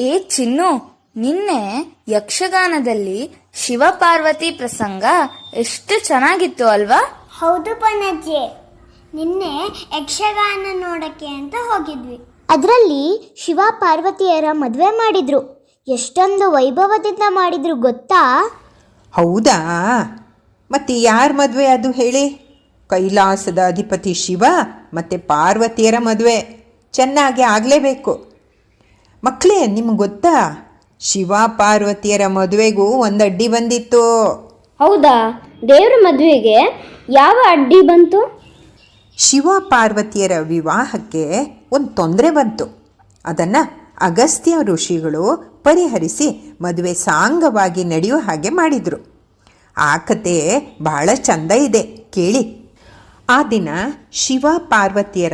ಏ ಚಿನ್ನು ನಿನ್ನೆ ಯಕ್ಷಗಾನದಲ್ಲಿ ಶಿವಪಾರ್ವತಿ ಪ್ರಸಂಗ ಎಷ್ಟು ಚೆನ್ನಾಗಿತ್ತು ಅಲ್ವಾ? ಹೌದು ಪಣಜ್ಜಿ ನಿನ್ನೆ ಯಕ್ಷಗಾನ ನೋಡಕ್ಕೆ ಅಂತ ಹೋಗಿದ್ವಿ. ಅದರಲ್ಲಿ ಶಿವ ಪಾರ್ವತಿಯರ ಮದುವೆ ಮಾಡಿದ್ರು. ಎಷ್ಟೊಂದು ವೈಭವದಿಂದ ಮಾಡಿದ್ರು ಗೊತ್ತಾ? ಹೌದಾ? ಮತ್ತೆ ಯಾರ ಮದುವೆ ಅದು ಹೇಳಿ? ಕೈಲಾಸದ ಅಧಿಪತಿ ಶಿವ ಮತ್ತೆ ಪಾರ್ವತಿಯರ ಮದುವೆ. ಚೆನ್ನಾಗಿ ಆಗಲೇಬೇಕು. ಮಕ್ಕಳೇ ನಿಮ್ಗೆ ಗೊತ್ತಾ? ಶಿವ ಪಾರ್ವತಿಯರ ಮದುವೆಗೂ ಒಂದು ಅಡ್ಡಿ ಬಂದಿತ್ತು. ಹೌದಾ? ದೇವ್ರ ಮದುವೆಗೆ ಯಾವ ಅಡ್ಡಿ ಬಂತು? ಶಿವ ಪಾರ್ವತಿಯರ ವಿವಾಹಕ್ಕೆ ಒಂದು ತೊಂದರೆ ಬಂತು. ಅದನ್ನು ಅಗಸ್ತ್ಯ ಋಷಿಗಳು ಪರಿಹರಿಸಿ ಮದುವೆ ಸಾಂಗವಾಗಿ ನಡೆಯುವ ಹಾಗೆ ಮಾಡಿದರು. ಆ ಕತೆ ಬಹಳ ಚಂದ ಇದೆ ಕೇಳಿ. ಆ ದಿನ ಶಿವ ಪಾರ್ವತಿಯರ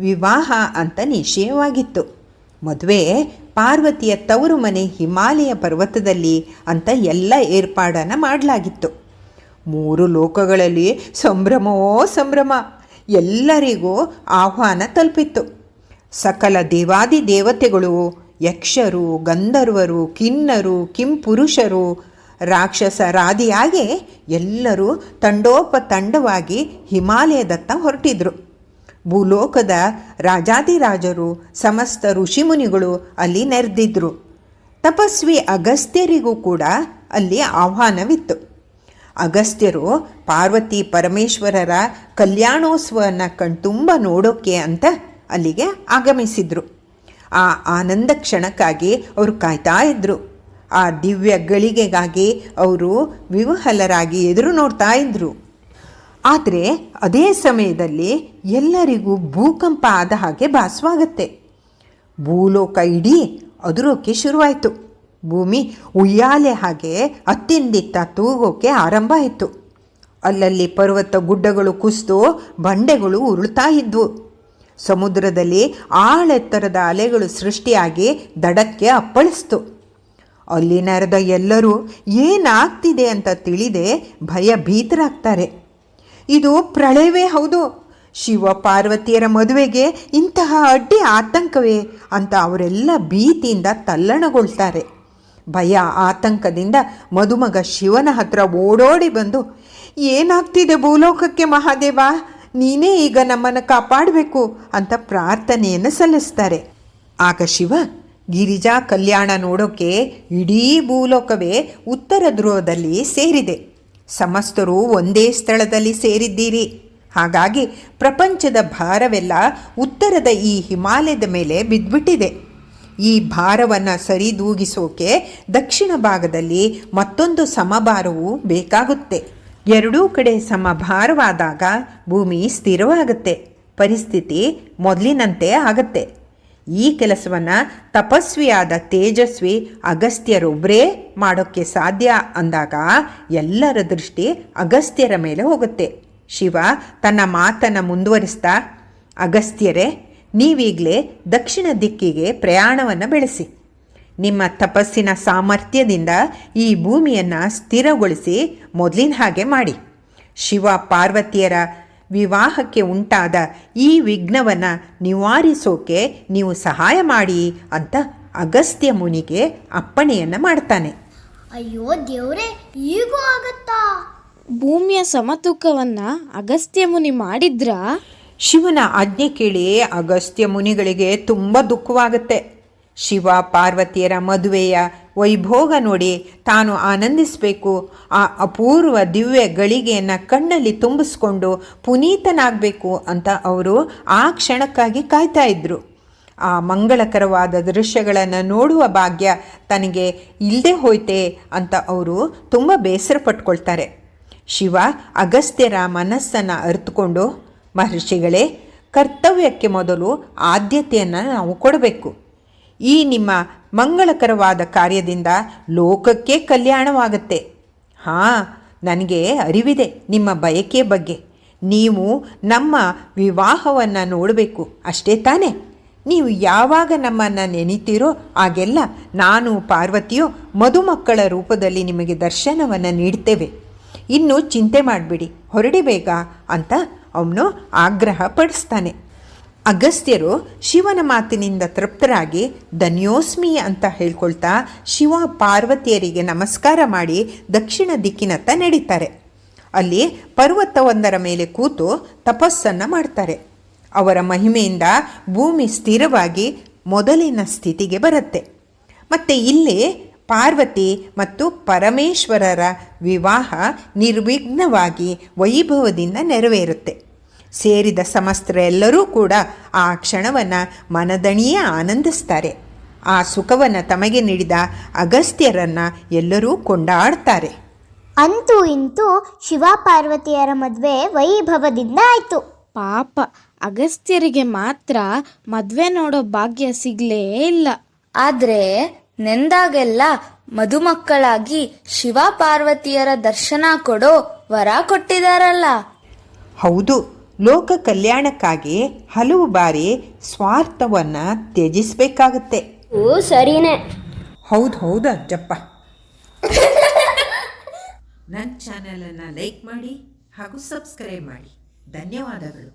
ವಿವಾಹ ಅಂತ ನಿಶ್ಚಯವಾಗಿತ್ತು. ಮದುವೆ ಪಾರ್ವತಿಯ ತವರು ಮನೆ ಹಿಮಾಲಯ ಪರ್ವತದಲ್ಲಿ ಅಂತ ಎಲ್ಲ ಏರ್ಪಾಡನ್ನು ಮಾಡಲಾಗಿತ್ತು. ಮೂರು ಲೋಕಗಳಲ್ಲಿ ಸಂಭ್ರಮವೋ ಸಂಭ್ರಮ. ಎಲ್ಲರಿಗೂ ಆಹ್ವಾನ ತಲುಪಿತ್ತು. ಸಕಲ ದೇವಾದಿ ದೇವತೆಗಳು, ಯಕ್ಷರು, ಗಂಧರ್ವರು, ಕಿನ್ನರು, ಕಿಂಪುರುಷರು ರಾಕ್ಷಸರಾದಿಯಾಗಿ ಎಲ್ಲರೂ ತಂಡೋಪತಂಡವಾಗಿ ಹಿಮಾಲಯದತ್ತ ಹೊರಟಿದ್ರು. ಭೂಲೋಕದ ರಾಜಾದಿರಾಜರು ಸಮಸ್ತ ಋಷಿಮುನಿಗಳು ಅಲ್ಲಿ ನೆರೆದಿದ್ರು. ತಪಸ್ವಿ ಅಗಸ್ತ್ಯರಿಗೂ ಕೂಡ ಅಲ್ಲಿ ಆಹ್ವಾನವಿತ್ತು. ಅಗಸ್ತ್ಯರು ಪಾರ್ವತಿ ಪರಮೇಶ್ವರರ ಕಲ್ಯಾಣೋತ್ಸವನ ಕಣ್ತುಂಬ ನೋಡೋಕ್ಕೆ ಅಂತ ಅಲ್ಲಿಗೆ ಆಗಮಿಸಿದ್ರು. ಆ ಆನಂದ ಕ್ಷಣಕ್ಕಾಗಿ ಅವರು ಕಾಯ್ತಾ ಇದ್ದರು ಆ ದಿವ್ಯ ಗಳಿಗೆಗಾಗಿ ಅವರು ವಿವಹಲರಾಗಿ ಎದುರು ನೋಡ್ತಾ ಇದ್ದರು ಆದರೆ ಅದೇ ಸಮಯದಲ್ಲಿ ಎಲ್ಲರಿಗೂ ಭೂಕಂಪ ಆದ ಹಾಗೆ ಭಾಸವಾಗತ್ತೆ. ಭೂಲೋಕ ಇಡೀ ಅದರೋಕೆ ಶುರುವಾಯಿತು. ಭೂಮಿ ಉಯ್ಯಾಲೆ ಹಾಗೆ ಅತ್ತಿಂದಿತ್ತ ತೂಗೋಕೆ ಆರಂಭ ಆಯಿತು. ಅಲ್ಲಲ್ಲಿ ಪರ್ವತ ಗುಡ್ಡಗಳು ಕುಸಿದು ಬಂಡೆಗಳು ಉರುಳ್ತಾ ಇದ್ವು. ಸಮುದ್ರದಲ್ಲಿ ಆಳೆತ್ತರದ ಅಲೆಗಳು ಸೃಷ್ಟಿಯಾಗಿ ದಡಕ್ಕೆ ಅಪ್ಪಳಿಸ್ತು. ಅಲ್ಲಿ ನೆರೆದ ಎಲ್ಲರೂ ಏನಾಗ್ತಿದೆ ಅಂತ ತಿಳಿದೆ ಭಯಭೀತರಾಗ್ತಾರೆ. ಇದು ಪ್ರಳಯವೇ ಹೌದು. ಶಿವ ಪಾರ್ವತಿಯರ ಮದುವೆಗೆ ಇಂತಹ ಅಡ್ಡಿ ಆತಂಕವೇ ಅಂತ ಅವರೆಲ್ಲ ಭೀತಿಯಿಂದ ತಲ್ಲಣಗೊಳ್ತಾರೆ. ಭಯ ಆತಂಕದಿಂದ ಮದುಮಗ ಶಿವನ ಹತ್ರ ಓಡೋಡಿ ಬಂದು, ಏನಾಗ್ತಿದೆ ಭೂಲೋಕಕ್ಕೆ ಮಹಾದೇವ? ನೀನೇ ಈಗ ನಮ್ಮನ್ನು ಕಾಪಾಡಬೇಕು ಅಂತ ಪ್ರಾರ್ಥನೆಯನ್ನು ಸಲ್ಲಿಸ್ತಾರೆ. ಆಗ ಶಿವ, ಗಿರಿಜಾ ಕಲ್ಯಾಣ ನೋಡೋಕೆ ಇಡೀ ಭೂಲೋಕವೇ ಉತ್ತರ ಧ್ರುವದಲ್ಲಿ ಸೇರಿದೆ. ಸಮಸ್ತರು ಒಂದೇ ಸ್ಥಳದಲ್ಲಿ ಸೇರಿದ್ದೀರಿ. ಹಾಗಾಗಿ ಪ್ರಪಂಚದ ಭಾರವೆಲ್ಲ ಉತ್ತರದ ಈ ಹಿಮಾಲಯದ ಮೇಲೆ ಬಿದ್ದುಬಿಟ್ಟಿದೆ ಈ ಭಾರವನ್ನು ಸರಿದೂಗಿಸೋಕೆ ದಕ್ಷಿಣ ಭಾಗದಲ್ಲಿ ಮತ್ತೊಂದು ಸಮಭಾರವು ಬೇಕಾಗುತ್ತೆ. ಎರಡೂ ಕಡೆ ಸಮಭಾರವಾದಾಗ ಭೂಮಿ ಸ್ಥಿರವಾಗುತ್ತೆ. ಪರಿಸ್ಥಿತಿ ಮೊದಲಿನಂತೆ ಆಗತ್ತೆ. ಈ ಕೆಲಸವನ್ನು ತಪಸ್ವಿಯಾದ ತೇಜಸ್ವಿ ಅಗಸ್ತ್ಯರೊಬ್ಬರೇ ಮಾಡೋಕ್ಕೆ ಸಾಧ್ಯ ಅಂದಾಗ ಎಲ್ಲರ ದೃಷ್ಟಿ ಅಗಸ್ತ್ಯರ ಮೇಲೆ ಹೋಗುತ್ತೆ. ಶಿವ ತನ್ನ ಮಾತನ್ನು ಮುಂದುವರಿಸ್ತಾ, ಅಗಸ್ತ್ಯರೇ, ನೀವೀಗಲೇ ದಕ್ಷಿಣ ದಿಕ್ಕಿಗೆ ಪ್ರಯಾಣವನ್ನು ಬೆಳೆಸಿ. ನಿಮ್ಮ ತಪಸ್ಸಿನ ಸಾಮರ್ಥ್ಯದಿಂದ ಈ ಭೂಮಿಯನ್ನು ಸ್ಥಿರಗೊಳಿಸಿ ಮೊದಲಿನ ಹಾಗೆ ಮಾಡಿ. ಶಿವ ಪಾರ್ವತಿಯರ ವಿವಾಹಕ್ಕೆ ಉಂಟಾದ ಈ ವಿಘ್ನವನ್ನು ನಿವಾರಿಸೋಕೆ ನೀವು ಸಹಾಯ ಮಾಡಿ ಅಂತ ಅಗಸ್ತ್ಯ ಮುನಿಗೆ ಅಪ್ಪಣೆಯನ್ನು ಮಾಡ್ತಾನೆ. ಅಯ್ಯೋ ದೇವ್ರೆ ಈಗೂ ಆಗತ್ತಾ? ಭೂಮಿಯ ಸಮತೂಕವನ್ನ ಅಗಸ್ತ್ಯ ಮುನಿ ಮಾಡಿದ್ರಾ? ಶಿವನ ಆಜ್ಞೆ ಕೇಳಿ ಅಗಸ್ತ್ಯ ಮುನಿಗಳಿಗೆ ತುಂಬ ದುಃಖವಾಗುತ್ತೆ. ಶಿವ ಪಾರ್ವತಿಯರ ಮದುವೆಯ ವೈಭೋಗ ನೋಡಿ ತಾನು ಆನಂದಿಸಬೇಕು. ಆ ಅಪೂರ್ವ ದಿವ್ಯ ಗಳಿಗೆಯನ್ನು ಕಣ್ಣಲ್ಲಿ ತುಂಬಿಸ್ಕೊಂಡು ಪುನೀತನಾಗಬೇಕು ಅಂತ ಅವರು ಆ ಕ್ಷಣಕ್ಕಾಗಿ ಕಾಯ್ತಾ ಇದ್ದರು ಆ ಮಂಗಳಕರವಾದ ದೃಶ್ಯಗಳನ್ನು ನೋಡುವ ಭಾಗ್ಯ ತನಗೆ ಇಲ್ಲದೆ ಹೋಯ್ತೆ ಅಂತ ಅವರು ತುಂಬ ಬೇಸರ ಪಟ್ಕೊಳ್ತಾರೆ. ಶಿವ ಅಗಸ್ತ್ಯರ ಮನಸ್ಸನ್ನು ಅರಿತುಕೊಂಡು, ಮಹರ್ಷಿಗಳೇ, ಕರ್ತವ್ಯಕ್ಕೆ ಮೊದಲು ಆದ್ಯತೆಯನ್ನು ನಾವು ಕೊಡಬೇಕು. ಈ ನಿಮ್ಮ ಮಂಗಳಕರವಾದ ಕಾರ್ಯದಿಂದ ಲೋಕಕ್ಕೆ ಕಲ್ಯಾಣವಾಗುತ್ತೆ. ಹಾಂ, ನನಗೆ ಅರಿವಿದೆ ನಿಮ್ಮ ಬಯಕೆ ಬಗ್ಗೆ. ನೀವು ನಮ್ಮ ವಿವಾಹವನ್ನು ನೋಡಬೇಕು, ಅಷ್ಟೇ ತಾನೇ. ನೀವು ಯಾವಾಗ ನಮ್ಮನ್ನು ನೆನೀತೀರೋ ಆಗೆಲ್ಲ ನಾನು ಪಾರ್ವತಿಯು ಮದುಮಕ್ಕಳ ರೂಪದಲ್ಲಿ ನಿಮಗೆ ದರ್ಶನವನ್ನು ನೀಡ್ತೇವೆ. ಇನ್ನು ಚಿಂತೆ ಮಾಡಬೇಡಿ, ಹೊರಡಿ ಅಂತ ಅವನು ಆಗ್ರಹ ಪಡಿಸ್ತಾನೆ ಅಗಸ್ತ್ಯರು ಶಿವನ ಮಾತಿನಿಂದ ತೃಪ್ತರಾಗಿ ಧನ್ಯೋಸ್ಮಿ ಅಂತ ಹೇಳ್ಕೊಳ್ತಾ ಶಿವ ಪಾರ್ವತಿಯರಿಗೆ ನಮಸ್ಕಾರ ಮಾಡಿ ದಕ್ಷಿಣ ದಿಕ್ಕಿನತ್ತ ನಡೀತಾರೆ. ಅಲ್ಲಿ ಪರ್ವತವೊಂದರ ಮೇಲೆ ಕೂತು ತಪಸ್ಸನ್ನು ಮಾಡ್ತಾರೆ. ಅವರ ಮಹಿಮೆಯಿಂದ ಭೂಮಿ ಸ್ಥಿರವಾಗಿ ಮೊದಲಿನ ಸ್ಥಿತಿಗೆ ಬರುತ್ತೆ. ಮತ್ತು ಇಲ್ಲಿ ಪಾರ್ವತಿ ಮತ್ತು ಪರಮೇಶ್ವರರ ವಿವಾಹ ನಿರ್ವಿಘ್ನವಾಗಿ ವೈಭವದಿಂದ ನೆರವೇರುತ್ತೆ. ಸೇರಿದ ಸಮಸ್ತರೆಲ್ಲರೂ ಕೂಡ ಆ ಕ್ಷಣವನ್ನು ಮನದಣಿಯೇ ಆನಂದಿಸ್ತಾರೆ. ಆ ಸುಖವನ್ನು ತಮಗೆ ನೀಡಿದ ಅಗಸ್ತ್ಯರನ್ನು ಎಲ್ಲರೂ ಕೊಂಡಾಡ್ತಾರೆ. ಅಂತೂ ಇಂತೂ ಶಿವ ಪಾರ್ವತಿಯರ ಮದುವೆ ವೈಭವದಿಂದ ಆಯಿತು. ಪಾಪ ಅಗಸ್ತ್ಯರಿಗೆ ಮಾತ್ರ ಮದುವೆ ನೋಡೋ ಭಾಗ್ಯ ಸಿಗ್ಲೇ ಇಲ್ಲ. ಆದ್ರೆ ನೆಂದಾಗೆಲ್ಲ ಮದುಮಕ್ಕಳಾಗಿ ಶಿವ ಪಾರ್ವತಿಯರ ದರ್ಶನ ಕೊಡೋ ವರ ಕೊಟ್ಟಿದಾರಲ್ಲ. ಹೌದು ಲೋಕ ಕಲ್ಯಾಣಕ್ಕಾಗಿ ಹಲವು ಬಾರಿ ಸ್ವಾರ್ಥವನ್ನು ತ್ಯಜಿಸಬೇಕಾಗುತ್ತೆ. ಓ ಸರಿನೇ. ಹೌದು ಹೌದು ಅಜ್ಜಪ್ಪ. ನನ್ನ ಚಾನೆಲನ್ನು ಲೈಕ್ ಮಾಡಿ ಹಾಗೂ ಸಬ್ಸ್ಕ್ರೈಬ್ ಮಾಡಿ. ಧನ್ಯವಾದಗಳು.